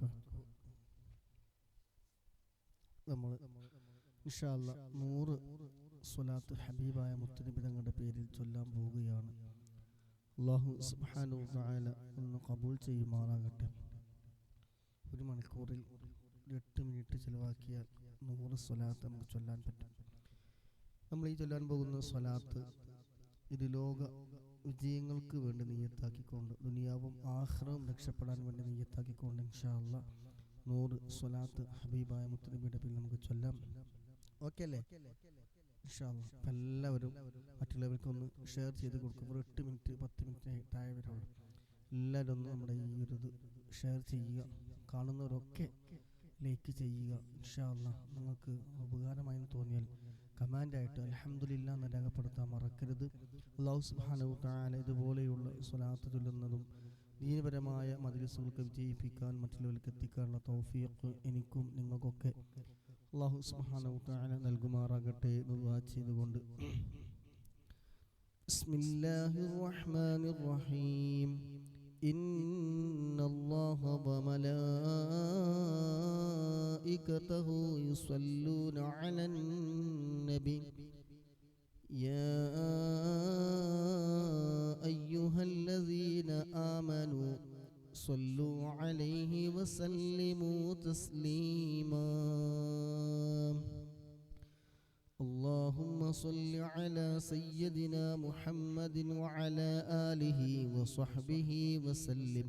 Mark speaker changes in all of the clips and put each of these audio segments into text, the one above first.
Speaker 1: കൊടുക്കുക നമ്മൾ ഇഷാല്ല നൂറ് സ്വലാത്ത് ഹബീബായ മുത്തനബി തങ്ങളുടെ പേരിൽ ചൊല്ലാൻ പോവുകയാണ്. അള്ളാഹു സുബാനു തായാല ഒന്ന് കബൂൾ ചെയ്യുമാറാകട്ടെ. ഒരു മണിക്കൂറിൽ എട്ട് മിനിറ്റ് ചിലവാക്കിയാൽ നൂറ് സ്വലാത്ത് നമുക്ക് ചൊല്ലാൻ പറ്റും. നമ്മൾ ഈ ചൊല്ലാൻ പോകുന്ന സ്വലാത്ത് ഇത് ലോക വിജയങ്ങൾക്ക് വേണ്ടി നീയത്താക്കിക്കൊണ്ട് ദുനിയാവും ആഹ്റവും രക്ഷപ്പെടാൻ വേണ്ടി നീയത്താക്കിക്കൊണ്ട് ഇൻഷാല്ല നൂറ് സ്വലാത്ത് ഹബീബായ മുത്തനബിയുടെ നമുക്ക് ചൊല്ലാം. ഓക്കെ അല്ലേ. അപ്പം എല്ലാവരും മറ്റുള്ളവർക്കൊന്ന് ഷെയർ ചെയ്ത് കൊടുക്കും. ഒരു എട്ട് മിനിറ്റ് പത്ത് മിനിറ്റ് വരുള്ളൂ എല്ലാവരും ഒന്ന് നമ്മുടെ ഈ ഒരു ഇത് ഷെയർ ചെയ്യുക. കാണുന്നവരൊക്കെ ലൈക്ക് ചെയ്യുക. ഇൻഷാല്ല നിങ്ങൾക്ക് ഉപകാരമായി തോന്നിയാൽ കമാൻഡായിട്ട് അലഹമുല്ല എന്ന് രേഖപ്പെടുത്താൻ മറക്കരുത് അള്ളാഹു സുബ്ഹാനഹു തആല ഇതുപോലെയുള്ള സ്വലാത്ത് ചൊല്ലുന്നതും ദീനപരമായ മദ്രസുകൾക്ക് വിജയിപ്പിക്കാൻ മറ്റുള്ളവർക്ക് എത്തിക്കാനുള്ള തൗഫീഖ് എനിക്കും നിങ്ങൾക്കൊക്കെ അള്ളാഹു സുബ്ഹാനഹു തആല നൽകുമാറാകട്ടെ എന്ന് ദുആ ചെയ്തുകൊണ്ട് ബിസ്മില്ലാഹിർ റഹ്മാനിർ റഹീം إن الله وملائكته يصلون على النبي. يا أيها الذين آمنوا صلوا عليه وسلموا تسليما. اللهم صل على سيدنا محمد وعلى آله وصحبه وسلم.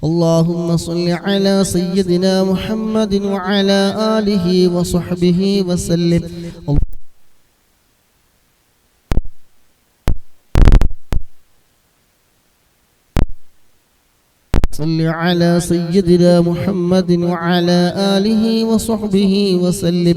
Speaker 1: اللهم صل على سيدنا محمد وعلى آله وصحبه وسلم. صل على سيدنا محمد وعلى آله وصحبه وسلم.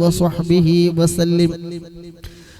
Speaker 1: وصحبه وسلم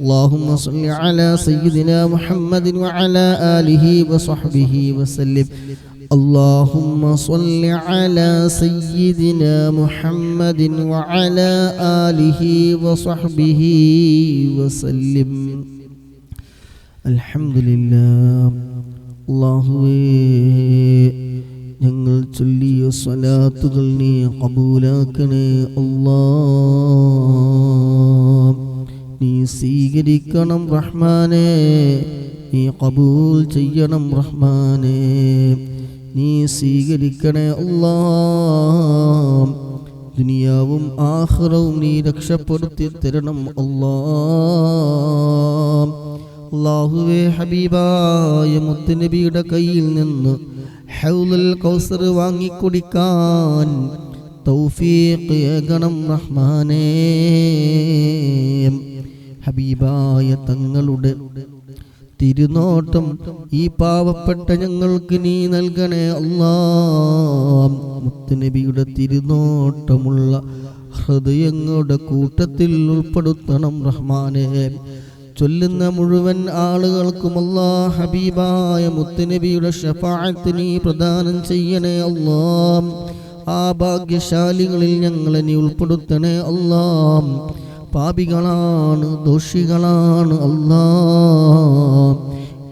Speaker 1: اللهم صل على سيدنا محمد وعلى آله وصحبه وسلم اللهم صل على سيدنا محمد وعلى آله وصحبه وسلم الحمد لله അള്ളാഹുവേ ഞങ്ങൾ ചൊല്ലിയ സ്വലാത്തുകൾ നീ കബൂലാക്കണേ അല്ലാ നീ സ്വീകരിക്കണം റഹ്മാനെ. നീ കബൂൽ ചെയ്യണം റഹ്മാനെ. നീ സ്വീകരിക്കണേ അല്ലാ ദുനിയാവും ആഹ്റവും നീ രക്ഷപ്പെടുത്തി തരണം അല്ലാ അള്ളാഹുവേ ഹബീബായ മുത്തുനബിയുടെ കയ്യിൽ നിന്ന് ഹൗലുൽ കൗസർ വാങ്ങിക്കുടിക്കാൻ തൗഫീഖ് ഏകണം റഹ്മാനേ. ഹബീബായ തങ്ങളുടെ തിരുനോട്ടം ഈ പാവപ്പെട്ട ഞങ്ങൾക്ക് നീ നൽകണേ അല്ലാത്തനബിയുടെ തിരുനോട്ടമുള്ള ഹൃദയങ്ങളുടെ കൂട്ടത്തിൽ ഉൾപ്പെടുത്തണം റഹ്മാനെ. ചൊല്ലുന്ന മുഴുവൻ ആളുകൾക്കും അല്ലാ ഹബീബായ മുത്തുനബിയുടെ ഷഫാഅത്ത് നീ പ്രദാനം ചെയ്യണേ അല്ലാം. ആ ഭാഗ്യശാലികളിൽ ഞങ്ങളെ നീ ഉൾപ്പെടുത്തണേ അല്ലാ. പാപികളാണ് ദോഷികളാണ് അല്ലാ.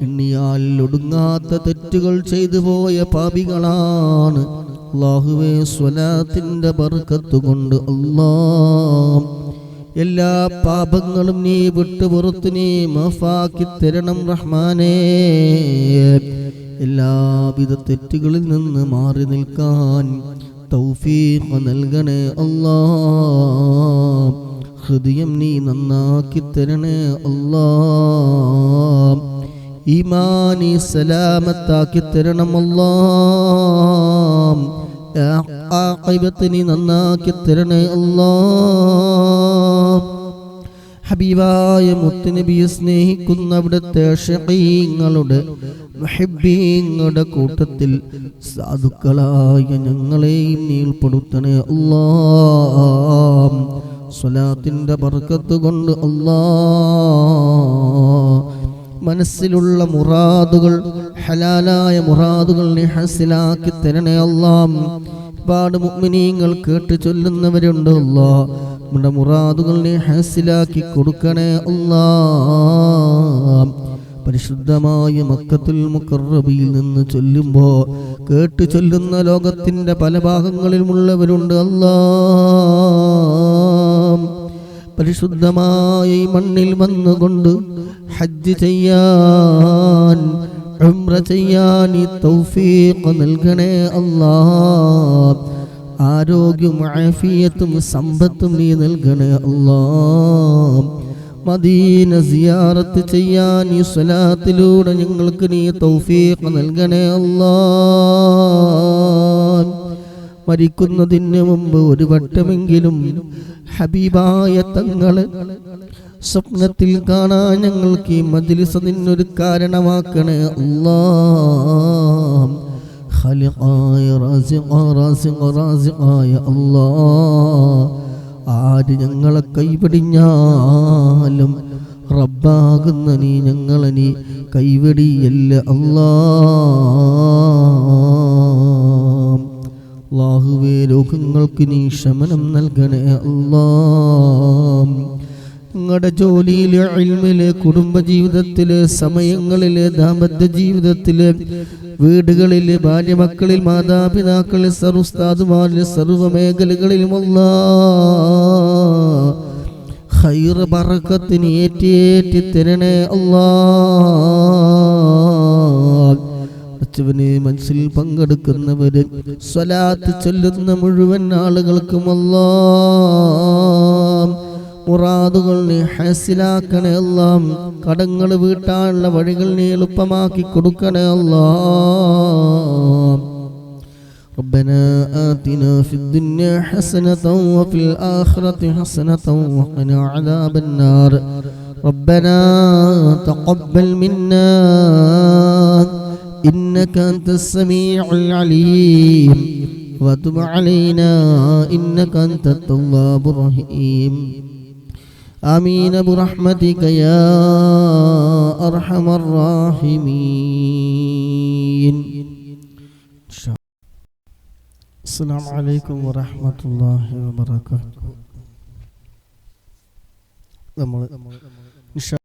Speaker 1: എണ്ണിയാൽ ഒടുങ്ങാത്ത തെറ്റുകൾ ചെയ്തു പോയ പാപികളാണ്. അള്ളാഹുവേ സ്വലാത്തിന്റെ ബർക്കത്ത് കൊണ്ട് അല്ലാ. എല്ലാ പാപങ്ങളും നീ വിട്ടുപുറത്ത് നീ മാഫാക്കി തരണം റഹ്മാനേ. എല്ലാവിധ തെറ്റുകളിൽ നിന്ന് മാറി നിൽക്കാൻ തൗഫീഖ് നൽകണേ അല്ലാ. ഹൃദയം നീ നന്നാക്കി തരണേ അല്ലാ ഈമാനി സലാമത്താക്കി തരണം അല്ലാം ആഖിബത്ത് നീ നന്നാക്കി തരണേ അല്ലാ ഹബീബായ മുത്തുനബിയെ സ്നേഹിക്കുന്ന അവിടുത്തെ ഷഖീങ്ങളുടെ മുഹിബ്ബീങ്ങളുടെ കൂട്ടത്തിൽ സാധുക്കളായ ഞങ്ങളെയും നീൾപ്പെടുത്തണേ അല്ലാ സ്വലാത്തിന്റെ ബർക്കത്ത് കൊണ്ട് അല്ലാ മനസ്സിലുള്ള മുറാദുകൾ ഹലാലായ മുറാദുകൾ ഹസിലാക്കി തരണേ അല്ലാം ഒരുപാട് മുഗ്മിനീങ്ങൾ കേട്ട് ചൊല്ലുന്നവരുണ്ട് അല്ലാ നമ്മുടെ മുറാദുകൾ ഹസിലാക്കി കൊടുക്കണേ അല്ലാം പരിശുദ്ധമായ മക്കത്തുൽ മുക്കറബിയിൽ നിന്ന് ചൊല്ലുമ്പോൾ കേട്ട് ചൊല്ലുന്ന ലോകത്തിന്റെ പല ഭാഗങ്ങളിലുമുള്ളവരുണ്ട് അല്ലാ പരിശുദ്ധമായ ഈ മണ്ണിൽ വന്നുകൊണ്ട് ഹജ്ജ് ചെയ്യാൻ ഉംറ ചെയ്യാൻ ഈ തൗഫീഖ് നൽകണേ അല്ലാ. ആരോഗ്യവും ആഫിയത്തും സമ്പത്തും നീ നൽകണേ അല്ലാ. മദീന സിയാറത്ത് ചെയ്യാൻ ഈ സ്വലാത്തിലൂടെ ഞങ്ങൾക്ക് നീ തൗഫീഖ് നൽകണേ അല്ലാ. മരിക്കുന്നതിന് മുമ്പ് ഒരു വട്ടമെങ്കിലും ഹബീബായ തങ്ങളെ സ്വപ്നത്തിൽ കാണാൻ ഞങ്ങൾക്ക് ഈ മജ്ലിസ് കാരണമാക്കണേ. അല്ലാ അല്ലാ ആര് ഞങ്ങളെ കൈപിടിഞ്ഞാലും റബ്ബാകുന്ന നീ ഞങ്ങളെ നീ കൈവടിയല്ല അല്ലാ അള്ളാഹുവേ രോഗങ്ങൾക്ക് നീ ശമനം നൽകണേ അല്ലാ. നിങ്ങളുടെ ജോലിയിലെ അഴിമിൽ കുടുംബജീവിതത്തിൽ സമയങ്ങളിൽ ദാമ്പത്യ ജീവിതത്തിൽ വീടുകളിൽ ബാല്യമക്കളിൽ മാതാപിതാക്കളിൽ സർവസ്താദുമാരിൽ സർവ മേഖലകളിലും അല്ലാ. ഹൈറ് ബറക്കത്തിന് ഏറ്റേറ്റി തരണേ അല്ലാ. ുവനെ മനസ്സിൽ പങ്കെടുക്കുന്നവര് സ്വലാത്ത് ചൊല്ലുന്ന മുഴുവൻ ആളുകൾക്കും അല്ലാ മുറാദുകൾ നീ ഹാസിലാക്കണേ എല്ലാം കടങ്ങൾ വീട്ടാനുള്ള വഴികൾ നീ എളുപ്പമാക്കി കൊടുക്കണേ അല്ലാ ربنا آتنا في الدنيا حسنة وفي الآخرة حسنة وقنا عذاب النار ربنا تقبل منا إنك أنت السميع العليم وتب علينا إنك أنت التواب الرحيم آمين برحمتك يا أرحم الراحمين السلام عليكم ورحمة الله وبركاته